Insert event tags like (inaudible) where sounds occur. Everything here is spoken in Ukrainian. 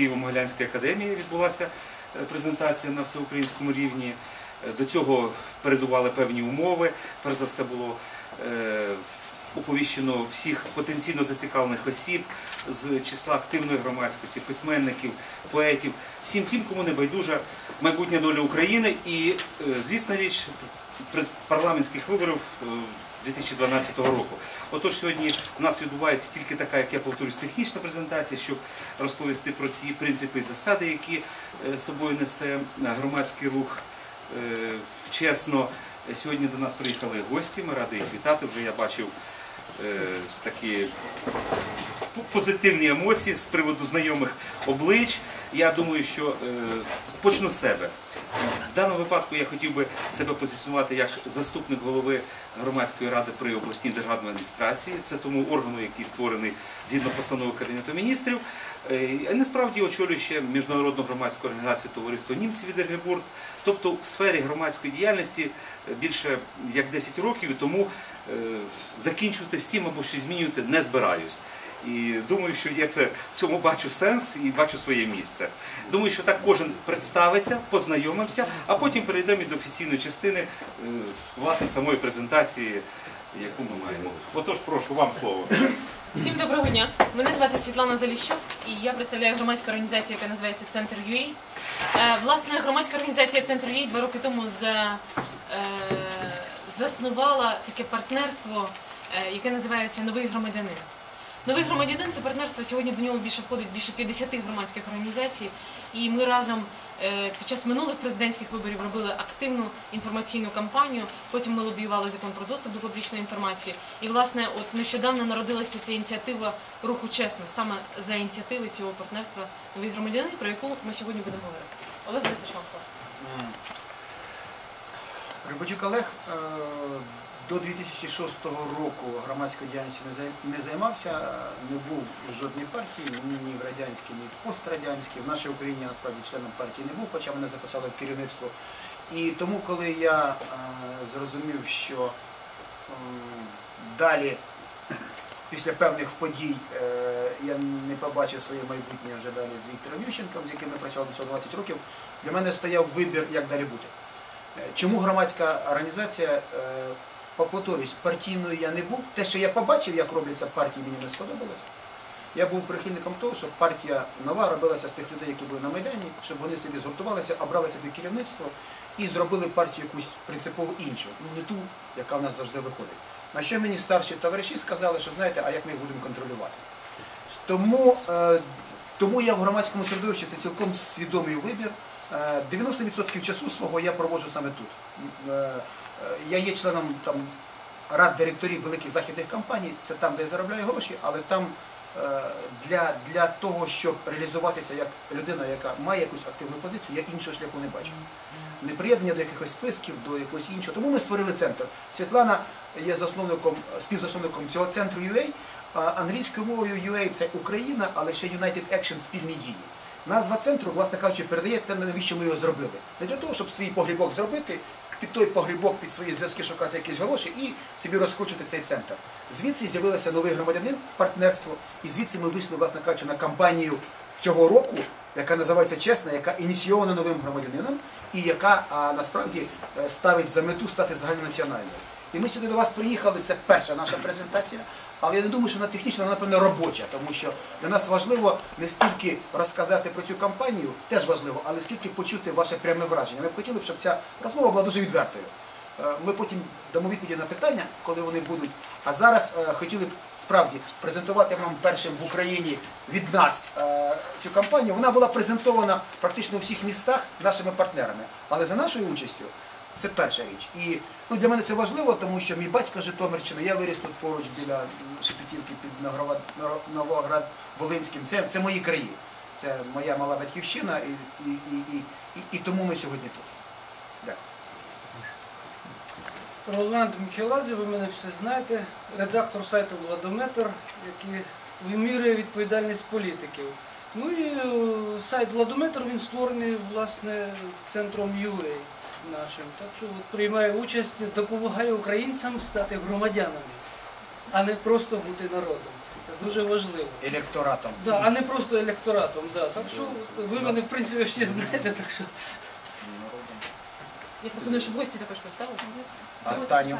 Києво-Могилянській академії відбулася е, презентація на всеукраїнському рівні. Е, До цього передували певні умови. Перш за все було е, оповіщено всіх потенційно зацікавлених осіб з числа активної громадськості, письменників, поетів, всім тим, кому не байдужа майбутня доля України. І, звісна річ, парламентських виборів 2012 року. Отож, сьогодні у нас відбувається тільки така, як я повторюсь, технічна презентація, щоб розповісти про ті принципи і засади, які е, собою несе е, громадський рух. Е, Чесно, сьогодні до нас приїхали гості, ми раді їх вітати. Вже я бачив такі позитивні емоції з приводу знайомих облич. Я думаю, що е, почну з себе. В даному випадку я хотів би себе позиціонувати як заступник голови громадської ради при обласній державній адміністрації. Це тому органу, який створений згідно постанови Кабінету міністрів. Е, А насправді очолюю ще міжнародну громадську організацію товариство німців від Ергебурт. Тобто в сфері громадської діяльності е, більше як 10 років, тому е, закінчувати з цим або щось змінювати не збираюсь. І думаю, що я це в цьому бачу сенс і бачу своє місце. Думаю, що так кожен представиться, познайомимося, а потім перейдемо до офіційної частини е, власне самої презентації, яку ми маємо. Отож, прошу вам слово. Всім доброго дня. Мене звати Світлана Заліщук, і я представляю громадську організацію, яка називається Центр UA. Е, Власне, громадська організація Центр UA два роки тому за, е, заснувала таке партнерство, яке називається Новий громадянин. Новий громадянин це партнерство. Сьогодні до нього більше входить більше 50 громадських організацій. І ми разом е, під час минулих президентських виборів робили активну інформаційну кампанію. Потім ми лобіювали закон про доступ до публічної інформації. І власне, от нещодавно народилася ця ініціатива руху чесно, саме за ініціативи цього партнерства новий громадянин, про яку ми сьогодні будемо говорити. Олег Борисович, вам слово. Рибачук Олег е, до 2006 року громадською діяльністю не займався, не був в жодній партії, ні в радянській, ні в пострадянській. В нашій Україні насправді членом партії не був, хоча мене записали в керівництво. І тому, коли я е, зрозумів, що далі (clears throat) після певних подій е, я не побачив своє майбутнє вже далі з Віктором Ющенком, з яким працювали до цього 20 років, для мене стояв вибір, як далі бути. Е, Чому громадська організація, повторюсь, партійною я не був. Те, що я побачив, як робляться партії, мені не сподобалося. Я був прихильником того, щоб партія нова робилася з тих людей, які були на Майдані, щоб вони собі згуртувалися, обрали собі керівництво і зробили партію якусь принципово іншу, не ту, яка в нас завжди виходить. На що мені старші товариші сказали, що знаєте, а як ми їх будемо контролювати? Тому, е, тому я в громадському середовищі це цілком свідомий вибір. Е, 90% часу свого я проводжу саме тут. Я є членом там, рад директорів великих західних компаній, це там, де я заробляю гроші, але там е, для, для того, щоб реалізуватися як людина, яка має якусь активну позицію, я іншого шляху не бачу. Не приєднання до якихось списків, до якогось іншого. Тому ми створили центр. Світлана є засновником, співзасновником цього центру UA. А англійською мовою UA це Україна, але ще United Action спільні дії. Назва центру, власне кажучи, передає те, навіщо ми його зробили. Не для того, щоб свій погрібок зробити, під той погрібок, під свої зв'язки шукати якісь гроші і собі розкручувати цей центр. Звідси з'явився новий громадянин, партнерство, і звідси ми вийшли, власне кажучи, на кампанію цього року, яка називається Чесна, яка ініційована новим громадянином і яка а, насправді е, ставить за мету стати загальнонаціональною. І ми сюди до вас приїхали, це перша наша презентація, але я не думаю, що вона технічно, вона, напевно, робоча, тому що для нас важливо не стільки розказати про цю кампанію, теж важливо, але скільки почути ваше пряме враження. Ми б хотіли б, щоб ця розмова була дуже відвертою. Е, Ми потім дамо відповіді на питання, коли вони будуть. А зараз е, хотіли б справді презентувати вам першим в Україні від нас е, цю кампанію. Вона була презентована практично у всіх містах нашими партнерами, але за нашою участю. Це перша річ. І ну, для мене це важливо, тому що мій батько Житомирщина, я виріс тут поруч біля Шепетівки під Новоград, Волинським. Це, це мої краї. Це моя мала батьківщина, і, і, і, і, і, тому ми сьогодні тут. Дякую. Роланд Мікеладзе, ви мене всі знаєте, редактор сайту Владометр, який вимірює відповідальність політиків. Ну і е, сайт Владометр він створений власне центром UA нашим. Так що от, приймаю участь, допомагає українцям стати громадянами, а не просто бути народом. Це дуже важливо. Електоратом. Да, а не просто електоратом. Да. Так що ви мене в принципі всі знаєте, так що. Я пропоную, щоб гості також поставили. А Таню?